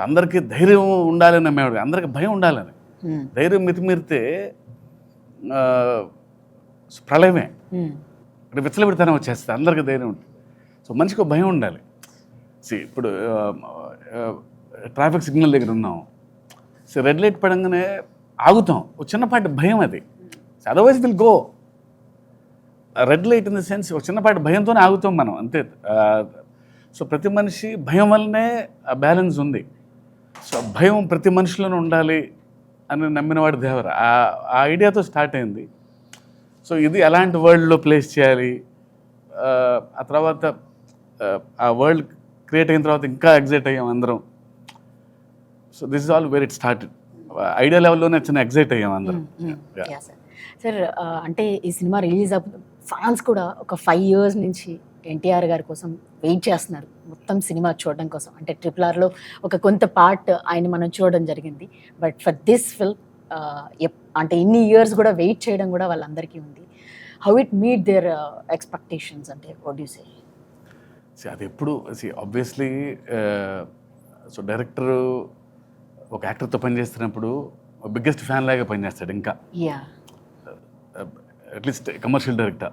So అందరికీ ధైర్యం ఉండాలని నమ్మేవాడు అందరికీ భయం ఉండాలని. ధైర్యం మితిమీరితే ప్రళయమే. మ్మ్. ఇక్కడ విచ్చలవిడితనం వచ్చేస్తుంది. అందరికీ ధైర్యం ఉంటుంది సో మనిషికి ఒక భయం ఉండాలి. సి ఇప్పుడు ట్రాఫిక్ సిగ్నల్ దగ్గర ఉన్నాం. సో రెడ్ లైట్ పడంగానే ఆగుతాం. ఒక చిన్నపాటి భయం అది. Otherwise will go red light in the sense ఒక చిన్నపాటి భయంతోనే ఆగుతాం మనం. అంతే. సో ప్రతి మనిషి భయం వల్లనే బ్యాలెన్స్ ఉంది. సో భయం ప్రతి మనిషిలోనూ ఉండాలి అని నమ్మినవాడు దేవర. ఆ ఆ ఐడియాతో స్టార్ట్ అయింది. సో ఇది ఎలాంటి వరల్డ్లో ప్లేస్ చేయాలి? ఆ, తర్వాత ఆ, వరల్డ్ క్రియేట్ అయిన తర్వాత ఇంకా ఎగ్జైట్ అయ్యాం అందరం. So this is all where it started idea లెవెల్లోనే చిన్న ఎగ్జైట్ అయ్యాం అందరం. సార్ అంటే ఈ సినిమా రిలీజ్ అప్ ఫ్యాన్స్ కూడా ఒక ఫైవ్ ఇయర్స్ నుంచి ఎన్టీఆర్ గారి కోసం వెయిట్ చేస్తున్నారు. మొత్తం సినిమా చూడడం కోసం. అంటే ట్రిపుల్ ఆర్లో ఒక కొంత పార్ట్ ఆయన మనం చూడడం జరిగింది. బట్ ఫర్ దిస్ ఫిల్మ్ అంటే ఇన్ని ఇయర్స్ కూడా వెయిట్ చేయడం కూడా వాళ్ళందరికీ ఉంది. How it meet their expectations అంటే వాట్ యూ సే? See, అది ఎప్పుడు ఆబ్వియస్లీ సో డైరెక్టర్ ఒక యాక్టర్తో పనిచేస్తున్నప్పుడు బిగ్గెస్ట్ ఫ్యాన్ లాగా పనిచేస్తాడు ఇంకా. At least commercial director.